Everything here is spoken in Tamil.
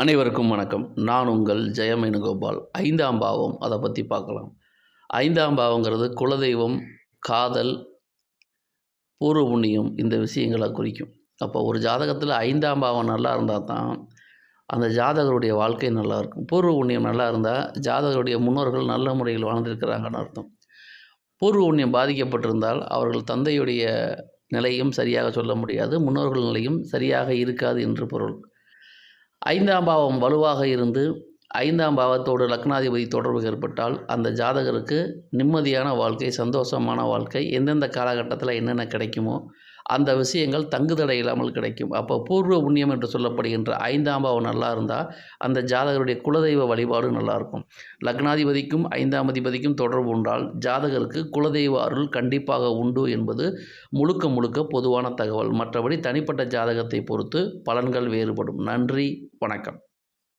அனைவருக்கும் வணக்கம். நான் உங்கள் ஜெயமேனுகோபால். ஐந்தாம் பாவம் அதை பற்றி பார்க்கலாம். ஐந்தாம் பாவங்கிறது குலதெய்வம் காதல் பூர்வ புண்ணியம் இந்த விஷயங்களை குறிக்கும். அப்போ ஒரு ஜாதகத்தில் ஐந்தாம் பாவம் நல்லா இருந்தால் தான் அந்த ஜாதகருடைய வாழ்க்கை நல்லா இருக்கும். பூர்வ புண்ணியம் நல்லா இருந்தால் ஜாதகருடைய முன்னோர்கள் நல்ல முறையில் வாழ்ந்திருக்கிறாங்கன்னு அர்த்தம். பூர்வ புண்ணியம் பாதிக்கப்பட்டிருந்தால் அவர்கள் தந்தையுடைய நிலையும் சரியாக சொல்ல முடியாது முன்னோர்கள் நிலையும் சரியாக இருக்காது என்று பொருள். ஐந்தாம் பாவம் வலுவாக இருந்து ஐந்தாம் பாவத்தோடு லக்னாதிபதி தொடர்பு ஏற்பட்டால் அந்த ஜாதகருக்கு நிம்மதியான வாழ்க்கை சந்தோஷமான வாழ்க்கை எந்தெந்த காலகட்டத்தில் என்னென்ன கிடைக்குமோ அந்த விஷயங்கள் தங்குதடை இல்லாமல் கிடைக்கும். அப்போ பூர்வ புண்ணியம் என்று சொல்லப்படுகின்ற ஐந்தாம் பாவம் நல்லா இருந்தால் அந்த ஜாதகருடைய குலதெய்வ வழிபாடு நல்லாயிருக்கும் லக்னாதிபதிக்கும் ஐந்தாம் அதிபதிக்கும் தொடர்பு உண்டால் ஜாதகருக்கு குலதெய்வ அருள் கண்டிப்பாக உண்டு என்பது முழுக்க முழுக்க பொதுவான தகவல். மற்றபடி தனிப்பட்ட ஜாதகத்தை பொறுத்து பலன்கள் வேறுபடும். நன்றி வணக்கம்.